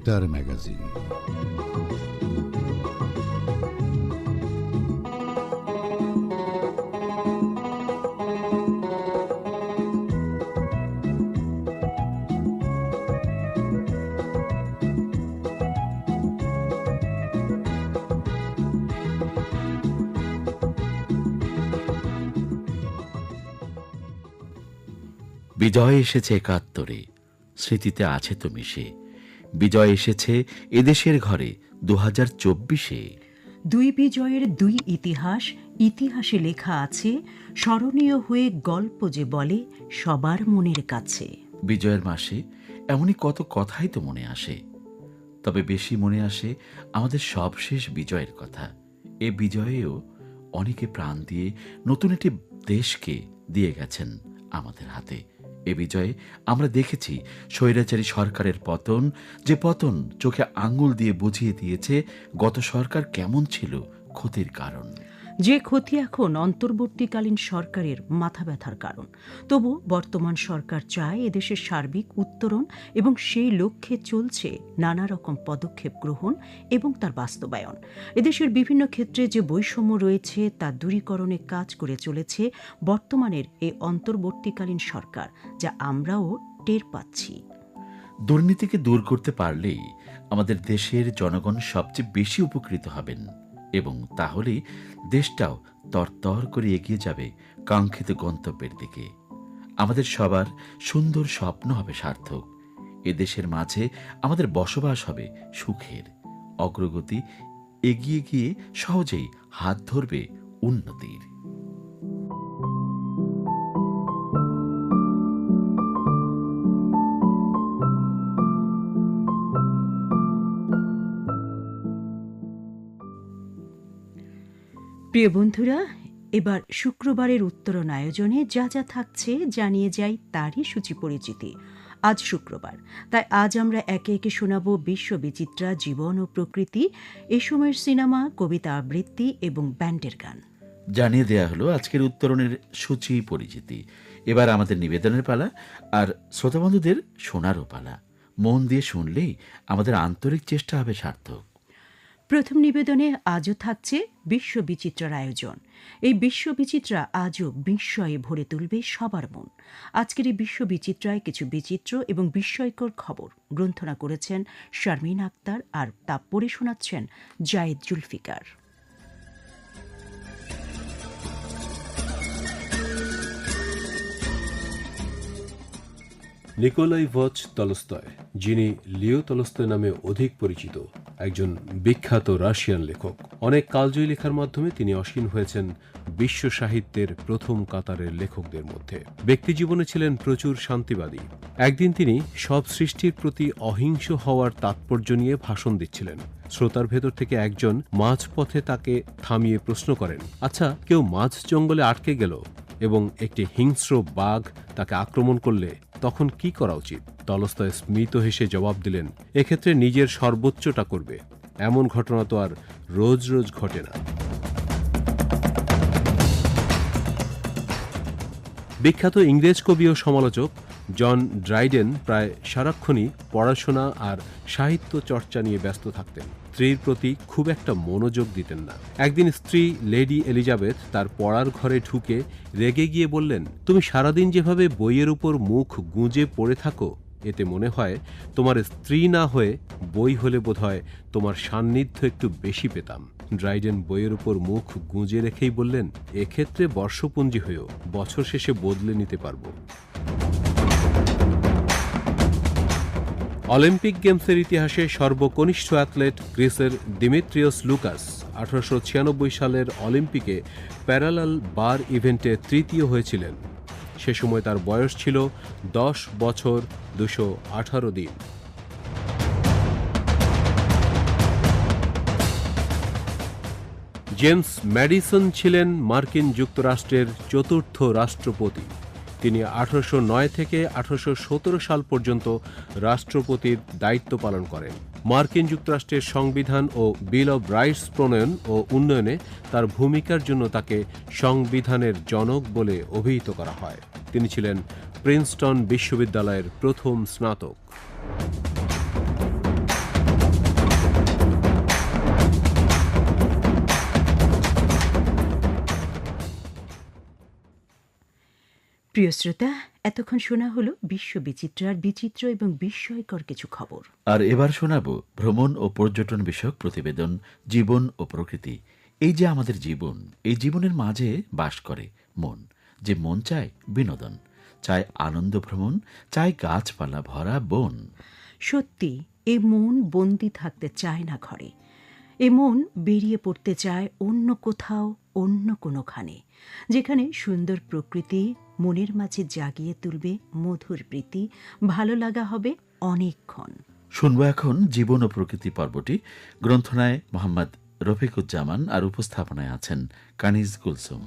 বেতার ম্যাগাজিন বিজয় এসেছে একাত্তরে। স্মৃতিতে আছে তো মিশে। বিজয় এসেছে এদেশের ঘরে দু হাজার চব্বিশে। দুই বিজয়ের দুই ইতিহাস ইতিহাসে লেখা আছে স্মরণীয় হয়ে গল্প যে বলে সবার মনের কাছে। বিজয়ের মাসে এমনই কত কথাই তো মনে আসে। তবে বেশি মনে আসে আমাদের সবশেষ বিজয়ের কথা। এ বিজয়েও অনেকে প্রাণ দিয়ে নতুন একটি দেশকে দিয়ে গেছেন আমাদের হাতে। এ বিজয়ে আমরা দেখেছি স্বৈরাচারী সরকারের পতন, যে পতন চোখে আঙুল দিয়ে বুঝিয়ে দিয়েছে গত সরকার কেমন ছিল ক্ষতির কারণ। যে ক্ষতি এখন অন্তর্বর্তীকালীন সরকারের মাথা ব্যথার কারণ। তবু বর্তমান সরকার চায় এদেশের সার্বিক উত্তরণ এবং সেই লক্ষ্যে চলছে নানা রকম পদক্ষেপ গ্রহণ এবং তার বাস্তবায়ন। এদেশের বিভিন্ন ক্ষেত্রে যে বৈষম্য রয়েছে, তা দূরীকরণে কাজ করে চলেছে বর্তমানের এই অন্তর্বর্তীকালীন সরকার, যা আমরাও টের পাচ্ছি। দুর্নীতিকে দূর করতে পারলেই আমাদের দেশের জনগণ সবচেয়ে বেশি উপকৃত হবেন। এবং তাহলে দেশটাও তরতর করে এগিয়ে যাবে কাঙ্ক্ষিত গন্তব্যের দিকে। আমাদের সবার সুন্দর স্বপ্ন হবে সার্থক। এদেশের দেশের মাঝে আমাদের বসবাস হবে সুখের। অগ্রগতি এগিয়ে গিয়ে সহজেই হাত ধরবে উন্নতির। প্রিয় বন্ধুরা, এবার শুক্রবারের উত্তরণ আয়োজনে যা যা থাকছে জানিয়ে যাই তারই সূচি পরিচিতি। আজ শুক্রবার, তাই আজ আমরা একে একে শোনাব বিশ্ববিচিত্রা জীবন ও প্রকৃতি, এ সময়ের সিনেমা, কবিতা আবৃত্তি এবং ব্যান্ডের গান। জানিয়ে দেয়া হলো আজকের উত্তরণের সূচি পরিচিতি। এবার আমাদের নিবেদনের পালা, আর শ্রোতাবন্ধুদের শোনারও পালা। মন দিয়ে শুনলেই আমাদের আন্তরিক চেষ্টা হবে সার্থক। প্রথম নিবেদনে আজও থাকছে বিশ্ববিচিত্রার আয়োজন। এই বিশ্ববিচিত্রা আজও বিস্ময়ে ভরে তুলবে সবার মন। আজকের এই বিশ্ববিচিত্রায় কিছু বিচিত্র এবং বিস্ময়কর খবর গ্রন্থনা করেছেন শারমিন আক্তার আর তা পড়ে শোনাচ্ছেন Zayed Zulfikar. Nikolayevich Tolstoy, যিনি লিও তলস্তয় নামে অধিক পরিচিত, একজন বিখ্যাত রাশিয়ান লেখক। অনেক কালজয়ী লেখার মাধ্যমে তিনি অসীন হয়েছেন বিশ্ব সাহিত্যের প্রথম কাতারের লেখকদের মধ্যে। ব্যক্তি জীবনে ছিলেন প্রচুর শান্তিবাদী। একদিন তিনি সব সৃষ্টির প্রতি অহিংস হওয়ার তাৎপর্য নিয়ে ভাষণ দিচ্ছিলেন। শ্রোতার ভেতর থেকে একজন মাঝপথে তাকে থামিয়ে প্রশ্ন করেন আচ্ছা কেউ মাঝ জঙ্গলে আটকে গেল এবং একটি হিংস্র বাঘ তাকে আক্রমণ করলে তখন কি করা উচিত? তলস্তয় স্মিত হেসে জবাব দিলেন, এক্ষেত্রে নিজের সর্বোচ্চটা করবে। এমন ঘটনা তো আর রোজ রোজ ঘটে না। বিখ্যাত ইংরেজ কবি ও সমালোচক জন ড্রাইডেন প্রায় সারাক্ষণই পড়াশোনা আর সাহিত্য চর্চা নিয়ে ব্যস্ত থাকতেন। স্ত্রীর প্রতি খুব একটা মনোযোগ দিতেন না। একদিন স্ত্রী লেডি এলিজাবেথ তার পড়ার ঘরে ঢুকে রেগে গিয়ে বললেন, তুমি সারাদিন যেভাবে বইয়ের উপর মুখ গুঁজে পড়ে থাকো, এতে মনে হয় তোমার স্ত্রী না হয়ে বই হলে বোধহয় তোমার সান্নিধ্য একটু বেশি পেতাম। ড্রাইডেন বইয়ের উপর মুখ গুঁজে রেখেই বললেন, এক্ষেত্রে বর্ষপঞ্জি হয়েও, বছর শেষে বদলে নিতে পারব। অলিম্পিক গেমসের ইতিহাসে সর্বকনিষ্ঠ অ্যাথলেট গ্রিসের দিমিত্রিয়স লুকাস আঠারোশো ছিয়ানব্বই সালের অলিম্পিকে প্যারালাল বার ইভেন্টে তৃতীয় হয়েছিলেন। সে সময় তার বয়স ছিল দশ বছর দুশো আঠারো দিন। জেমস ম্যাডিসন ছিলেন মার্কিন যুক্তরাষ্ট্রের চতুর্থ রাষ্ট্রপতি। তিনি আঠারোশো নয় থেকে আঠারোশো সতেরো সাল পর্যন্ত রাষ্ট্রপতির দায়িত্ব পালন করেন। মার্কিন যুক্তরাষ্ট্রের সংবিধান ও বিল অব রাইটস প্রণয়ন ও উন্নয়নে তার ভূমিকার জন্য তাকে সংবিধানের জনক বলে অভিহিত করা হয়। তিনি ছিলেন প্রিন্সটন বিশ্ববিদ্যালয়ের প্রথম স্নাতক। প্রিয় শ্রোতা এতক্ষণ শোনা হলো বিশ্ব বিচিত্রার বিচিত্র এবং বিস্ময়কর কিছু খবর। আর এবার শোনাব ভ্রমণ ও পর্যটন বিষয়ক প্রতিবেদন জীবন ও প্রকৃতি। এই যে আমাদের জীবন এই জীবনের মাঝে বাস করে মন। যে মন চায় বিনোদন চায় আনন্দ ভ্রমণ চায় গাছপালা ভরা বন। সত্যি এ মন বন্দি থাকতে চায় না ঘরে। এ মন বেরিয়ে পড়তে চায় অন্য কোথাও অন্য কোনোখানে যেখানে সুন্দর প্রকৃতি মনের মাঝে জাগিয়ে তুলবে মধুর প্রীতি। ভালো লাগা হবে অনেকক্ষণ। শুনব এখন জীবন ও প্রকৃতি পর্বটি। গ্রন্থনায় মোহাম্মদ রফিকুজ্জামান আর উপস্থাপনায় আছেন কানিজ কুলসুম।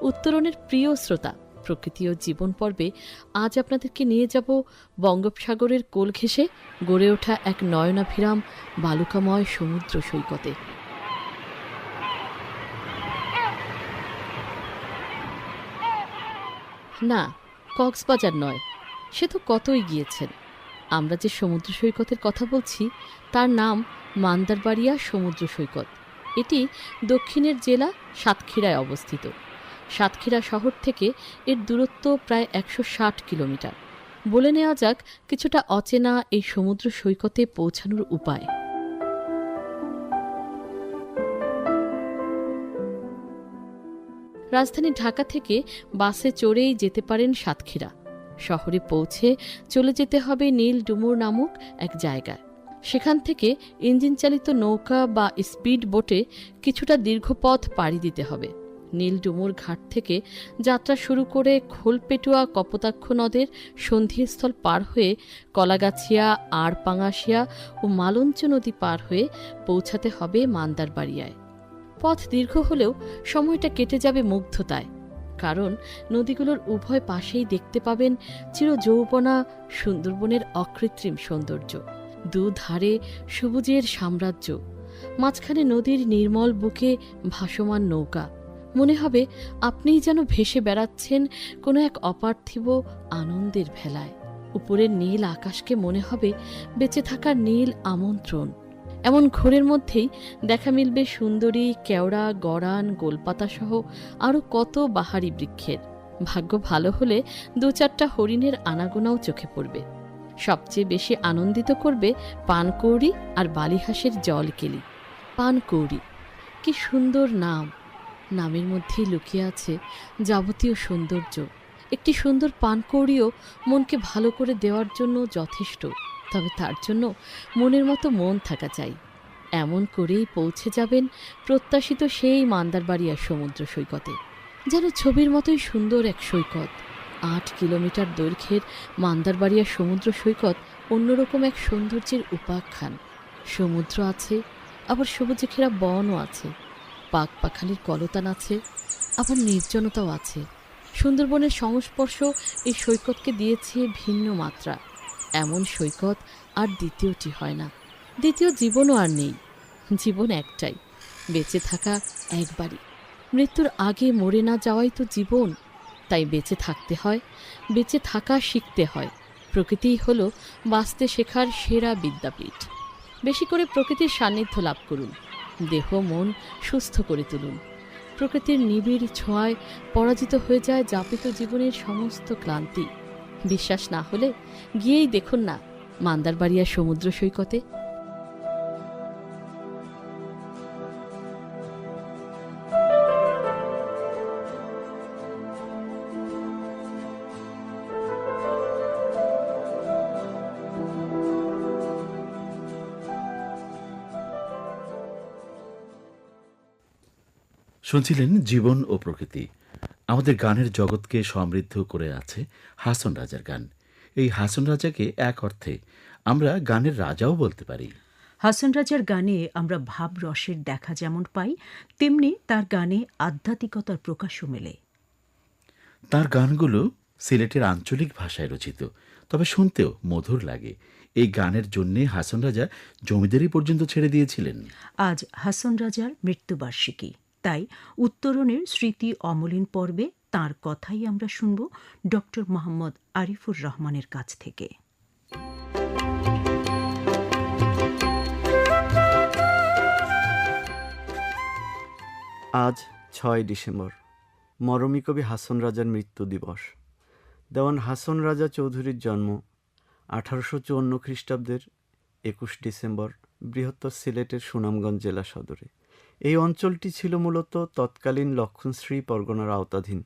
উত্তরণের প্রিয় শ্রোতা প্রকৃতি ও জীবন পর্বে আজ আপনাদেরকে নিয়ে যাব বঙ্গোপসাগরের কোল ঘেঁষে গড়ে ওঠা এক নয়নাভিরাম বালুকাময় সমুদ্র সৈকতে। না, কক্সবাজার নয়, সে তো কতই গিয়েছেন। আমরা যে সমুদ্র সৈকতের কথা বলছি, তার নাম মান্দারবাড়িয়া সমুদ্র সৈকত। এটি দক্ষিণের জেলা সাতক্ষীরায় অবস্থিত। সাতক্ষীরা শহর থেকে এর দূরত্ব প্রায় একশো ষাট কিলোমিটার। বলে নেওয়া যাক, কিছুটা অচেনা এই সমুদ্র সৈকতে পৌঁছানোর উপায়। রাজধানী ঢাকা থেকে বাসে চড়েই যেতে পারেন সাতক্ষীরা। শহরে পৌঁছে চলে যেতে হবে নীল ডুমুর নামক এক জায়গায়। সেখান থেকে ইঞ্জিন চালিত নৌকা বা স্পিড বোটে কিছুটা দীর্ঘ পথ পাড়ি দিতে হবে। নীলডুমুর ঘাট থেকে যাত্রা শুরু করে খোলপেটুয়া কপোতাক্ষ নদের সন্ধিস্থল পার হয়ে কলাগাছিয়া, আড়পাঙাশিয়া ও মালঞ্চ নদী পার হয়ে পৌঁছাতে হবে মান্দারবাড়িয়ায়। পথ দীর্ঘ হলেও সময়টা কেটে যাবে মুগ্ধতায়, কারণ নদীগুলোর উভয় পাশেই দেখতে পাবেন চিরযৌবনা সুন্দরবনের অকৃত্রিম সৌন্দর্য। দুধারে সবুজের সাম্রাজ্য, মাঝখানে নদীর নির্মল বুকে ভাসমান নৌকা। মনে হবে আপনিই যেন ভেসে বেড়াচ্ছেন কোনো এক অপার্থিব আনন্দের ভেলায়। উপরের নীল আকাশকে মনে হবে বেঁচে থাকার নীল আমন্ত্রণ। এমন ঘোরের মধ্যেই দেখা মিলবে সুন্দরী, কেওড়া, গড়ান গোলপাতা সহ আরও কত বাহারি বৃক্ষের। ভাগ্য ভালো হলে দু চারটা হরিণের আনাগোনাও চোখে পড়বে। সবচেয়ে বেশি আনন্দিত করবে পানকৌড়ি আর বালিহাসের জল কেলি পানকৌড়ি, কি সুন্দর নাম! নামের মধ্যেই লুকিয়ে আছে যাবতীয় সৌন্দর্য। একটি সুন্দর পানকৌড়িও মনকে ভালো করে দেওয়ার জন্য যথেষ্ট, তবে তার জন্য মনের মতো মন থাকা চাই। এমন করেই পৌঁছে যাবেন প্রত্যাশিত সেই মান্দারবাড়িয়া সমুদ্র সৈকতে, যেন ছবির মতোই সুন্দর এক সৈকত। আট কিলোমিটার দৈর্ঘ্যের মান্দারবাড়িয়া সমুদ্র সৈকত অন্যরকম এক সৌন্দর্যের উপাখ্যান। সমুদ্র আছে, আবার সবুজে ঘেরা বনও আছে। পাক পাখালির কলতান আছে, আবার নির্জনতাও আছে। সুন্দরবনের সংস্পর্শ এই সৈকতকে দিয়েছে ভিন্ন মাত্রা। এমন সৈকত আর দ্বিতীয়টি হয় না। দ্বিতীয় জীবনও আর নেই। জীবন একটাই, বেঁচে থাকা একবারই। মৃত্যুর আগে মরে না যাওয়াই তো জীবন। তাই বেঁচে থাকতে হয়, বেঁচে থাকা শিখতে হয়। প্রকৃতিই হলো বাঁচতে শেখার সেরা বিদ্যাপীঠ। বেশি করে প্রকৃতির সান্নিধ্য লাভ করুন। দেহ, মন সুস্থ করে তুলুন। প্রকৃতির নিবিড় ছোঁয়ায় পরাজিত হয়ে যায় যাপিত জীবনের সমস্ত ক্লান্তি। বিশ্বাস না হলে গিয়েই দেখুন না, মান্দারবাড়িয়া সমুদ্র সৈকতে শুনছিলেন জীবন ও প্রকৃতি। আমাদের গানের জগৎকে সমৃদ্ধ করে আছে হাসন রাজার গান। এই হাসন রাজাকে এক অর্থে আমরা গানের রাজাও বলতে পারি। হাসান রাজার গানে আমরা ভাব রসের দেখা যেমন পাই তেমনি তার গানে আধ্যাত্মিকতার প্রকাশও মেলে। তার গানগুলো সিলেটের আঞ্চলিক ভাষায় রচিত তবে শুনতেও মধুর লাগে। এই গানের জন্যে হাসান রাজা জমিদারি পর্যন্ত ছেড়ে দিয়েছিলেন। আজ হাসান রাজার মৃত্যুবার্ষিকী। তাই উত্তরণের স্মৃতি অমলিন পর্বে তার কথাই আমরা শুনব ডক্টর মোহাম্মদ আরিফুর রহমানের কাছ থেকে। আজ ছয় ডিসেম্বর, মরমী কবি হাসন রাজার মৃত্যু দিবস। দেওয়ান হাসন রাজা চৌধুরীর জন্ম আঠারোশো চুয়ান্ন খ্রিস্টাব্দের একুশ ডিসেম্বর বৃহত্তর সিলেটের সুনামগঞ্জ জেলা সদরে। এই অঞ্চলটি ছিল মূলত তৎকালীন লক্ষণশ্রী পরগনার আওতাধীন।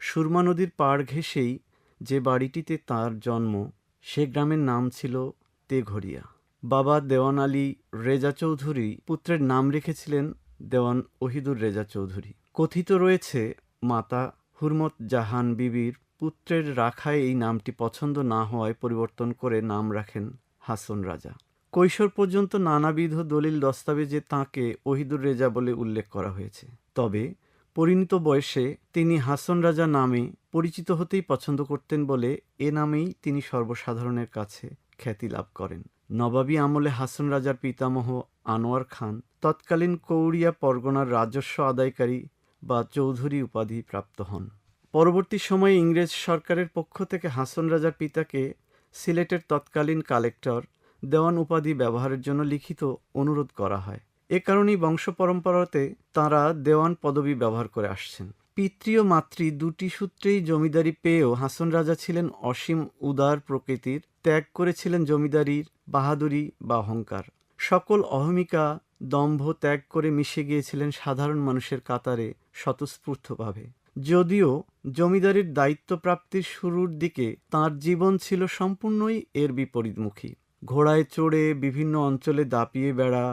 সুরমা নদীর পাড় ঘেঁষেই যে বাড়িটিতে তার জন্ম, সে গ্রামের নাম ছিল তেঘরিয়া। বাবা দেওয়ান আলী রেজা চৌধুরী পুত্রের নাম রেখেছিলেন দেওয়ান ওহিদুর রেজা চৌধুরী। কথিত রয়েছে, মাতা হুরমত জাহান বিবির পুত্রের রাখায় এই নামটি পছন্দ না হওয়ায় পরিবর্তন করে নাম রাখেন হাসন রাজা। কৈশোর পর্যন্ত নানাবিধ দলিল দস্তাবেজে তাঁকে ওহিদুর রেজা বলে উল্লেখ করা হয়েছে। তবে, পরিণত বয়সে তিনি হাসন রাজা নামে পরিচিত হতেই পছন্দ করতেন বলে এ নামেই তিনি সর্বসাধারণের কাছে খ্যাতি লাভ করেন। নবাবী আমলে হাসন রাজার পিতামহ আনোয়ার খান তৎকালীন কৌড়িয়া পরগনার রাজস্ব আদায়কারী বা চৌধুরী উপাধি প্রাপ্ত হন। পরবর্তী সময়ে ইংরেজ সরকারের পক্ষ থেকে হাসন রাজার পিতাকে সিলেটের তৎকালীন কালেক্টর দেওয়ান উপাধি ব্যবহারের জন্য লিখিত অনুরোধ করা হয়। এ কারণেই বংশ পরম্পরাতে তাঁরা দেওয়ান পদবি ব্যবহার করে আসছেন। পিতৃ ও মাতৃ দুটি সূত্রেই জমিদারি পেয়েও হাসন রাজা ছিলেন অসীম উদার প্রকৃতির, ত্যাগ করেছিলেন জমিদারির, বাহাদুরি বা অহংকার। সকল অহমিকা দম্ভ ত্যাগ করে মিশে গিয়েছিলেন সাধারণ মানুষের কাতারে স্বতঃস্ফূর্তভাবে। যদিও জমিদারির দায়িত্ব প্রাপ্তির শুরুর দিকে তার জীবন ছিল সম্পূর্ণই এর বিপরীতমুখী। ঘোড়ায় চড়ে বিভিন্ন অঞ্চলে দাপিয়ে বেড়া,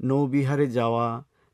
নৌবিহারে যাওয়া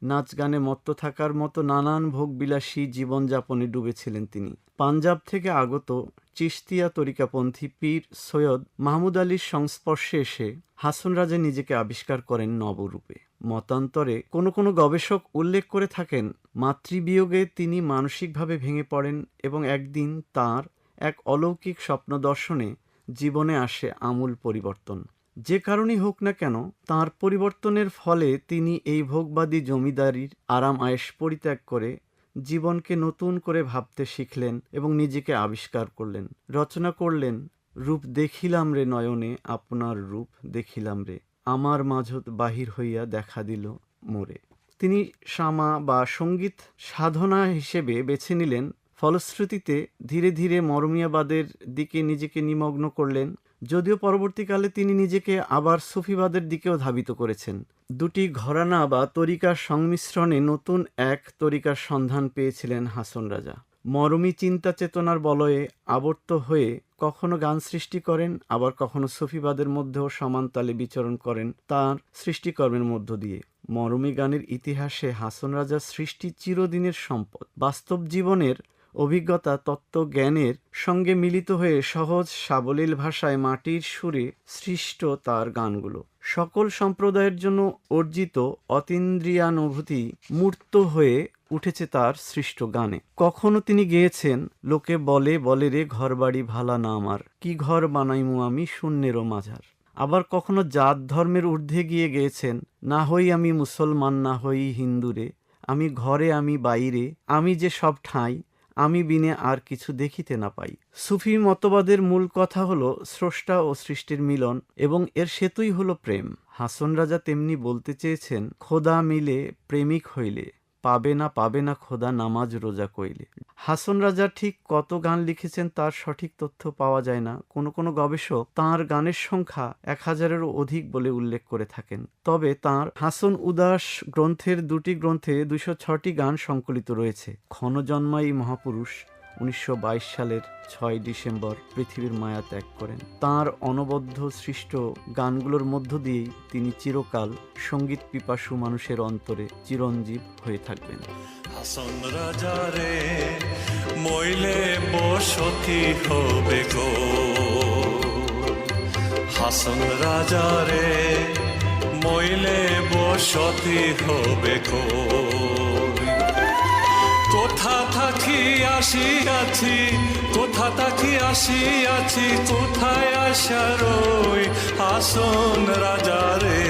নাচ গানে মত্ত থাকার মতো নানান ভোগবিলাসী জীবনযাপনে ডুবেছিলেন তিনি। পাঞ্জাব থেকে আগত চিস্তিয়া তরিকাপন্থী পীর সৈয়দ মাহমুদ আলীর সংস্পর্শে এসে হাসন রাজা নিজেকে আবিষ্কার করেন নবরূপে। মতান্তরে কোনো কোনো গবেষক উল্লেখ করে থাকেন, মাতৃবিয়োগে তিনি মানসিকভাবে ভেঙে পড়েন এবং একদিন তার এক অলৌকিক স্বপ্ন দর্শনে জীবনে আসে আমূল পরিবর্তন। যে কারণেই হোক না কেন, তার পরিবর্তনের ফলে তিনি এই ভোগবাদী জমিদারির আরাম আয়েশ পরিত্যাগ করে জীবনকে নতুন করে ভাবতে শিখলেন এবং নিজেকে আবিষ্কার করলেন। রচনা করলেন, রূপ দেখিলাম রে নয়নে, আপনার রূপ দেখিলাম রে। আমার মাঝত বাহির হইয়া দেখা দিল মোরে। তিনি শামা বা সংগীত সাধনা হিসেবে বেছে নিলেন। ফলশ্রুতিতে ধীরে ধীরে মরমিয়াবাদের দিকে নিজেকে নিমগ্ন করলেন। যদিও পরবর্তীকালে তিনি নিজেকে আবার সুফিবাদের দিকেও ধাবিত করেছেন। দুটি ঘরানা বা তরিকার সংমিশ্রণে নতুন এক তরিকার সন্ধান পেয়েছিলেন হাসন রাজা। মরমী চিন্তা চেতনার বলয়ে আবর্ত হয়ে কখনো গান সৃষ্টি করেন, আবার কখনো সুফিবাদের মধ্যেও সমানতালে বিচরণ করেন তার সৃষ্টিকর্মের মধ্য দিয়ে। মরমী গানের ইতিহাসে হাসন রাজার সৃষ্টি চিরদিনের সম্পদ। বাস্তব জীবনের অভিজ্ঞতা, তত্ত্ব, জ্ঞানের সঙ্গে মিলিত হয়ে সহজ সাবলীল ভাষায় মাটির সুরে সৃষ্ট তার গানগুলো। সকল সম্প্রদায়ের জন্য অর্জিত অতীন্দ্রিয়ানুভূতি মূর্ত হয়ে উঠেছে তার সৃষ্ট গানে। কখনো তিনি গেয়েছেন, লোকে বলে বলে রে ঘর বাড়ি ভালা না আমার, কি ঘর বানাইমু আমি শূন্যেরও মাঝার? আবার কখনো জাত ধর্মের ঊর্ধ্বে গিয়ে গেয়েছেন, না হই আমি মুসলমান, না হই হিন্দুরে আমি ঘরে, আমি বাইরে আমি যে সব ঠাঁই আমি বিনে আর কিছু দেখিতে না পাই। সুফি মতবাদের মূল কথা হলো স্রষ্টা ও সৃষ্টির মিলন এবং এর সেতুই হলো প্রেম। হাসন রাজা তেমনি বলতে চেয়েছেন, খোদা মিলে প্রেমিক হইলে। পাবে না পাবে না খোদা নামাজ রোজা কইলে। হাসন রাজা ঠিক কত গান লিখেছেন তার সঠিক তথ্য পাওয়া যায় না। কোনো কোনো গবেষক তার গানের সংখ্যা এক হাজারেরও অধিক বলে উল্লেখ করে থাকেন। তবে তার হাসন উদাস গ্রন্থের দুটি গ্রন্থে দুইশো ছটি গান সংকলিত রয়েছে। ক্ষণজন্মায়ী মহাপুরুষ উনিশশো বাইশ সালের ছয় ডিসেম্বর পৃথিবীর মায়া ত্যাগ করেন। তার অনবদ্য সৃষ্ট গানগুলোর মধ্য দিয়েই তিনি চিরকাল সংগীত পিপাসু মানুষের অন্তরে চিরঞ্জীব হয়ে থাকবেন। মইলে বসতি হবে গো। হাসন রাজারে মইলে বসতি হবে কই কোথা থাকি আসি আসিয়াছি, কোথা থাকি আসিয়াছি, কোথায় আসার আসন রাজারে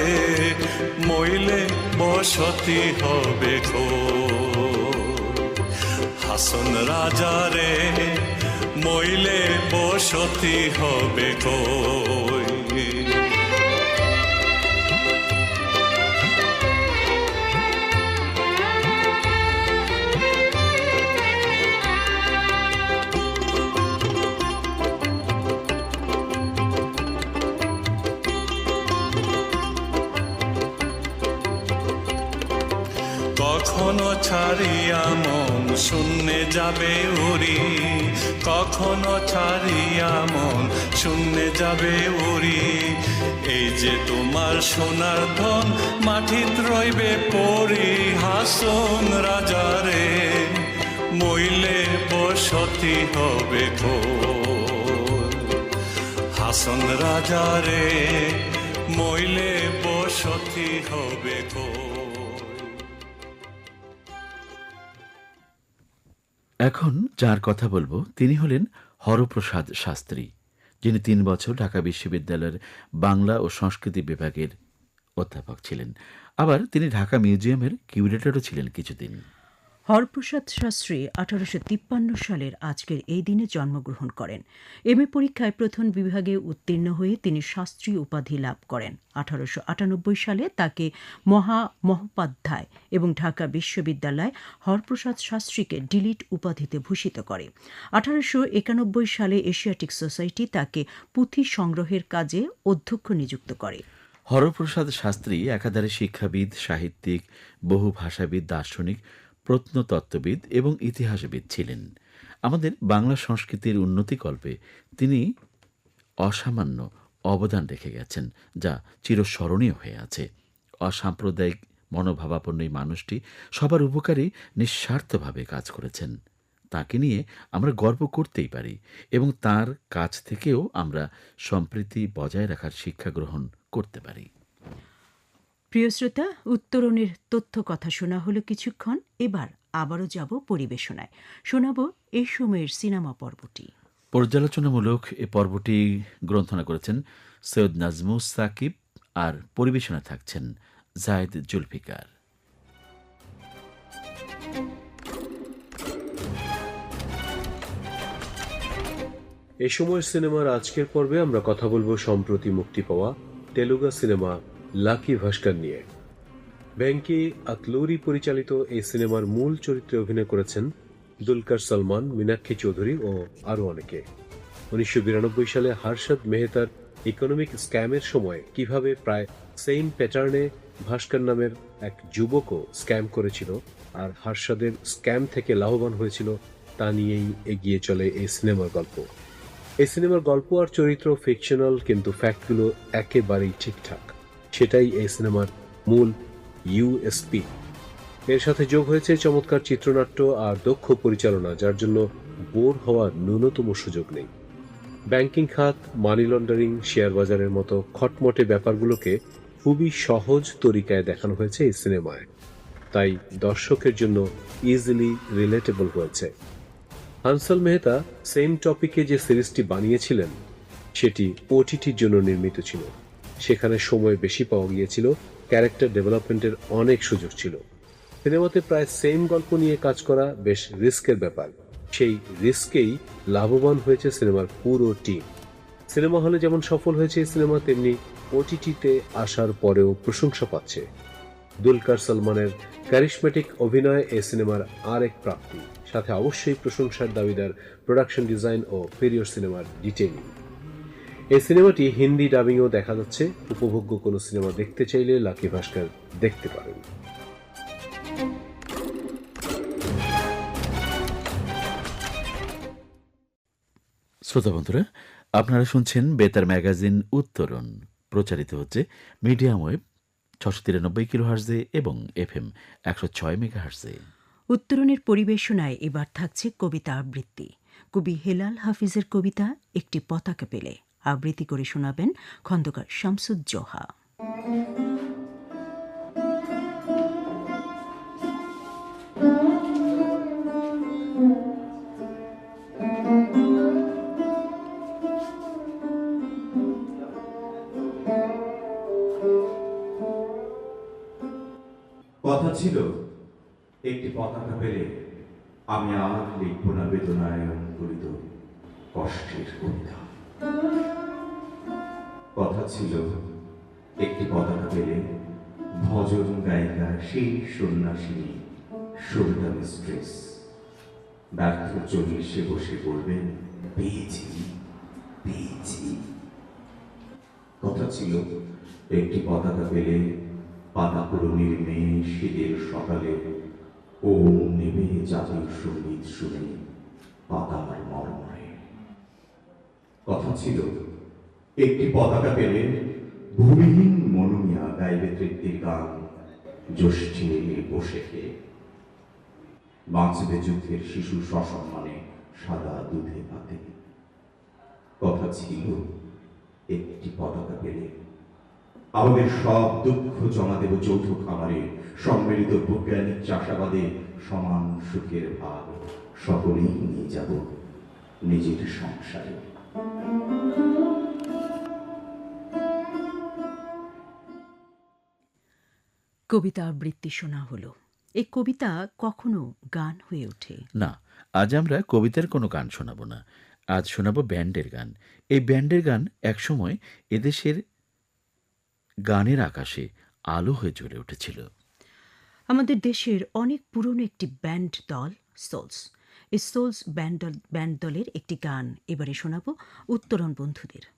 মইলে বসতি হবে কই হাসন রাজারে মইলে বসতি হবে কই কখনো ছাড়িয়া মন শূন্যে যাবে উড়ি। কখনো ছাড়িয়া মন শূন্যে যাবে উড়ি। এই যে তোমার সোনার ধন মাটিত রইবে পরি হাসন রাজারে, মইলে বসতি হবে কই হাসন রাজারে, মইলে বসতি হবে কই এখন যার কথা বলব, তিনি হলেন হরপ্রসাদ শাস্ত্রী, যিনি তিন বছর ঢাকা বিশ্ববিদ্যালয়ের বাংলা ও সংস্কৃতি বিভাগের অধ্যাপক ছিলেন। আবার তিনি ঢাকা মিউজিয়ামের কিউরেটরও ছিলেন কিছুদিন। হরপ্রসাদ শাস্ত্রী আঠারোশো তিপ্পান্ন সালের আজকের এই দিনে জন্মগ্রহণ করেন। এম পরীক্ষায় প্রথম বিভাগে উত্তীর্ণ হয়ে তিনি শাস্ত্রী উপাধি লাভ করেন। আঠারোশো আটানব্বই সালে তাকে মহা মহোপাধ্যায় এবং ঢাকা বিশ্ববিদ্যালয় হরপ্রসাদ শাস্ত্রীকে ডিলিট উপাধিতে ভূষিত করে। আঠারোশো একানব্বই সালে এশিয়াটিক সোসাইটি তাকে পুঁথি সংগ্রহের কাজে অধ্যক্ষ নিযুক্ত করে। হরপ্রসাদ শাস্ত্রী একাধারে শিক্ষাবিদ, সাহিত্যিক, বহু ভাষাবিদ, দার্শনিক প্রত্নতত্ত্ববিদ এবং ইতিহাসবিদ ছিলেন। আমাদের বাংলা সংস্কৃতির উন্নতিকল্পে তিনি অসামান্য অবদান রেখে গেছেন, যা চিরস্মরণীয় হয়ে আছে। অসাম্প্রদায়িক মনোভাবাপন্ন এই মানুষটি সবার উপকারে নিঃস্বার্থভাবে কাজ করেছেন। তাকে নিয়ে আমরা গর্ব করতেই পারি এবং তার কাছ থেকেও আমরা সম্প্রীতি বজায় রাখার শিক্ষা গ্রহণ করতে পারি। প্রিয় শ্রোতা উত্তরণের তথ্য কথা শোনা হলো কিছুক্ষণ এবার আবারও যাব পরিবেশনায়। শোনাব এই সময়ের সিনেমা পর্বটি। পর্যালোচনামূলক এ পর্বটি গ্রন্থনা করেছেন সৈয়দ নাজমুস সাকিব আর পরিবেশনা থাকছেন জায়দ জুলফিকার। এ সময়ের সিনেমার আজকের পর্বে আমরা কথা বলব সম্প্রতি মুক্তি পাওয়া তেলুগা সিনেমা লাকি ভাস্কর নিয়ে। ব্যাংকি আতলুরি পরিচালিত এই সিনেমার মূল চরিত্রে অভিনয় করেছেন দুলকার সলমান, মীনাক্ষী চৌধুরী ও আরও অনেকে। উনিশশো বিরানব্বই সালে হার্ষদ মেহতার ইকোনমিক স্ক্যামের সময় কীভাবে প্রায় সেম প্যাটার্নে ভাস্কর নামের এক যুবকও স্ক্যাম করেছিল আর হার্ষদের স্ক্যাম থেকে লাভবান হয়েছিল, তা নিয়েই এগিয়ে চলে এই সিনেমার গল্প। এই সিনেমার গল্প আর চরিত্র ফিকশনাল কিন্তু ফ্যাক্টগুলো একেবারেই ঠিকঠাক। সেটাই এই সিনেমার মূল ইউএসপি এর সাথে যোগ হয়েছে চমৎকার চিত্রনাট্য আর দক্ষ পরিচালনা, যার জন্য বোর হওয়ার ন্যূনতম সুযোগ নেই। ব্যাংকিং খাত, মানি লন্ডারিং, শেয়ার বাজারের মতো খটমটে ব্যাপারগুলোকে খুবই সহজ তরিকায় দেখানো হয়েছে এই সিনেমায়। তাই দর্শকের জন্য ইজিলি রিলেটেবল হয়েছে। হানসাল মেহতা সেম টপিকে যে সিরিজটি বানিয়েছিলেন, সেটি ওটিটির জন্য নির্মিত ছিল। সেখানে সময় বেশি পাওয়া গিয়েছিল, ক্যারেক্টার ডেভেলপমেন্টের অনেক সুযোগ ছিল। সিনেমাতে প্রায় সেম গল্প নিয়ে কাজ করা বেশ রিস্কের ব্যাপার। সেই রিস্কেই লাভবান হয়েছে সিনেমার পুরো টিম। সিনেমা হলে যেমন সফল হয়েছে এই সিনেমা, তেমনি ওটিটিতে আসার পরেও প্রশংসা পাচ্ছে। দুলকার সলমানের ক্যারিশমেটিক অভিনয় এ সিনেমার আরেক প্রাপ্তি। সাথে অবশ্যই প্রশংসার দাবিদার প্রোডাকশন ডিজাইন ও ফেরিয়র সিনেমার ডিটেইলিং এই সিনেমাটি হিন্দি ডাবিংও দেখা যাচ্ছে। উপভোগ্য কোনো সিনেমা দেখতে চাইলে লাকি ভাস্কর দেখতে পারেন। শ্রোতা বন্ধুরা আপনারা শুনছেন বেতার ম্যাগাজিন উত্তরণ। প্রচারিত হচ্ছে মিডিয়াম ওয়েব ছশো তিরানব্বই কিলো হার্জে এবং এফ এম একশো ছয় মেগা হার্জে উত্তরণের পরিবেশনায় এবার থাকছে কবিতা আবৃত্তি। কবি হেলাল হাফিজের কবিতা একটি পতাকা পেলে। আবৃত্তি করে শোনাবেন খন্দকার শামসুজ্জোহা কথা ছিল, একটি পতাকা পেলে আমি আর লিখব না বেদনায় অঙ্কুরিত কষ্টের কবিতা। কথা ছিল, একটি পতাকা পেলে ভজন গায়িকা সেই সন্ন্যাসিনী সবিতা মিস্ট্রেস ব্যর্থ চল্লিশে বসে বলবেন পেয়েছি পেয়েছি। কথা ছিল, একটি পতাকা পেলে পাতা পুরনির মেয়ে শীতের সকালে ও নেমে জাতীয় সংগীত শুনে পাতার মর্মরে। কথা ছিল একটি পতাকা পেলে ভূমিহীন মনুমিয়া গাইবে তৃপ্তির গান জ্যৈষ্ঠী বসে খেয়ে বাঁচবে যুদ্ধের শিশু সসম্মানে সাদা দুধে পাতে কথা ছিল, একটি পতাকা পেলে আমাদের সব দুঃখ জমা দেব যৌথ খামারে, সম্মিলিত বৈজ্ঞানিক চাষাবাদে সমান সুখের ভাব সকলেই নিয়ে যাব নিজের সংসারে। কবিতা আবৃত্তি শোনা হলো। এই কবিতা কখনো গান হয়ে ওঠে? না আজ আমরা কবিতার কোনো গান শোনাবো না। আজ শোনাবো ব্যান্ডের গান। এই ব্যান্ডের গান একসময় এদেশের গানের আকাশে আলো হয়ে জ্বলে উঠেছিল। আমাদের দেশের অনেক পুরনো একটি ব্যান্ড দল সোলস। এই সোলস ব্যান্ড ব্যান্ড দলের একটি গান এবারে শোনাবো উত্তরণ বন্ধুদের।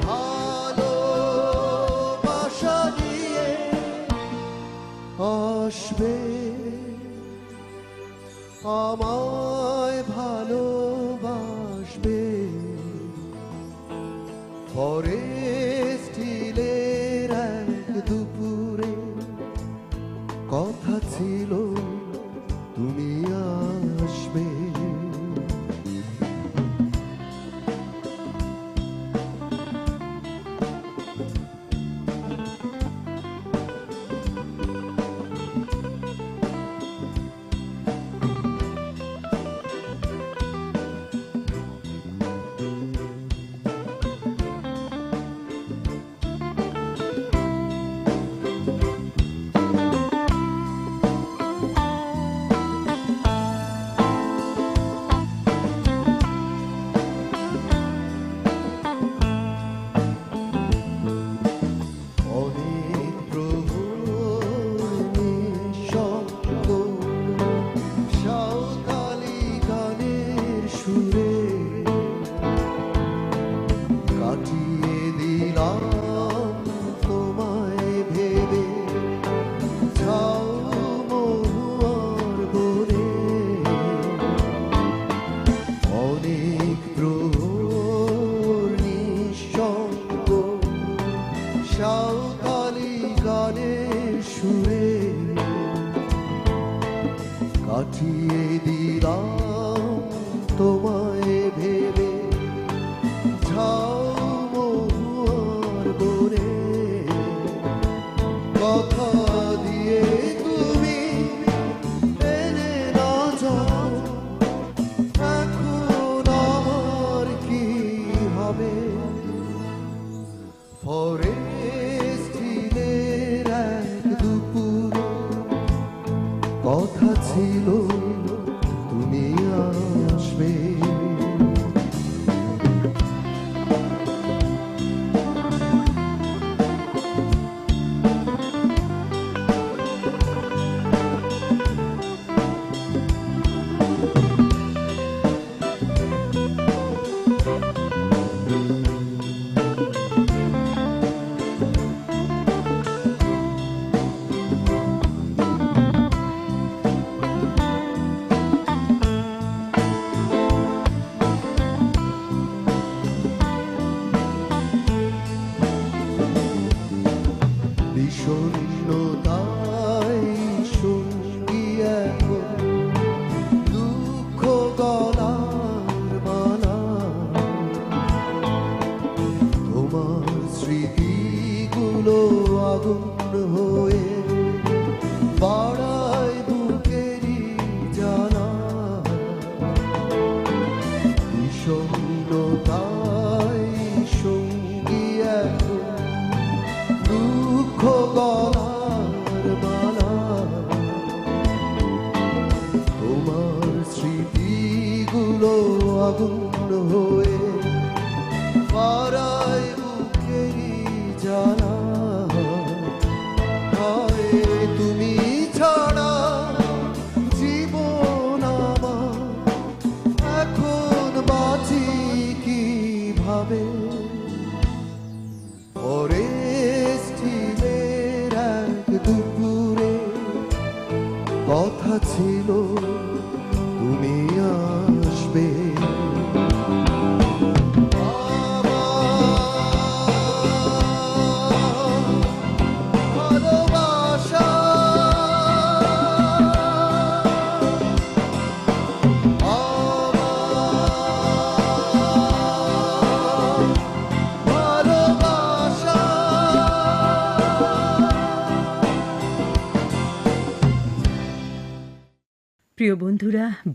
বুকে ভালো আসবে। আমায়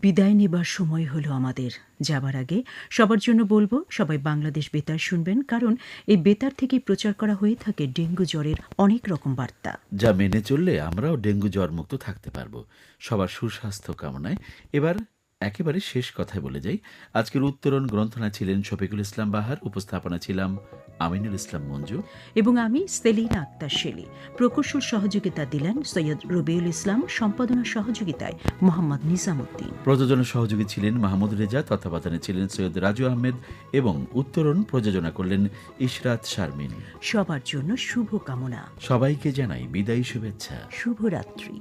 বিদায় নেবার সময় হলো আমাদের। যাবার আগে সবার জন্য বলব, সবাই বাংলাদেশ বেতার শুনবেন, কারণ এই বেতার থেকে প্রচার করা হয়ে থাকে ডেঙ্গু জ্বরের অনেক রকম বার্তা। যা মেনে চললে আমরাও ডেঙ্গু জ্বর মুক্ত থাকতে পারব। সবার সুস্বাস্থ্য কামনায় এবার একেবারে শেষ কথায় বলে যাই। আজকের উত্তরণ গ্রন্থনা ছিলেন শফিকুল ইসলাম বাহার উপস্থাপনা ছিলাম আমিনুল ইসলাম মঞ্জু। এবং আমি সেলিনা আক্তার শেলি। প্রকৌশল সহযোগিতা দিলেন সৈয়দ রবিউল ইসলাম সম্পাদনা সহযোগিতায় মোহাম্মদ নিজামুদ্দিন। প্রযোজনা সহযোগী ছিলেন মাহমুদ রেজা তত্ত্বাবধানে ছিলেন সৈয়দ রাজু আহমেদ এবং উত্তরণ প্রযোজনা করলেন ইশরাত শারমিন। সবার জন্য শুভ কামনা সবাইকে জানাই বিদায়ী শুভেচ্ছা। শুভরাত্রি।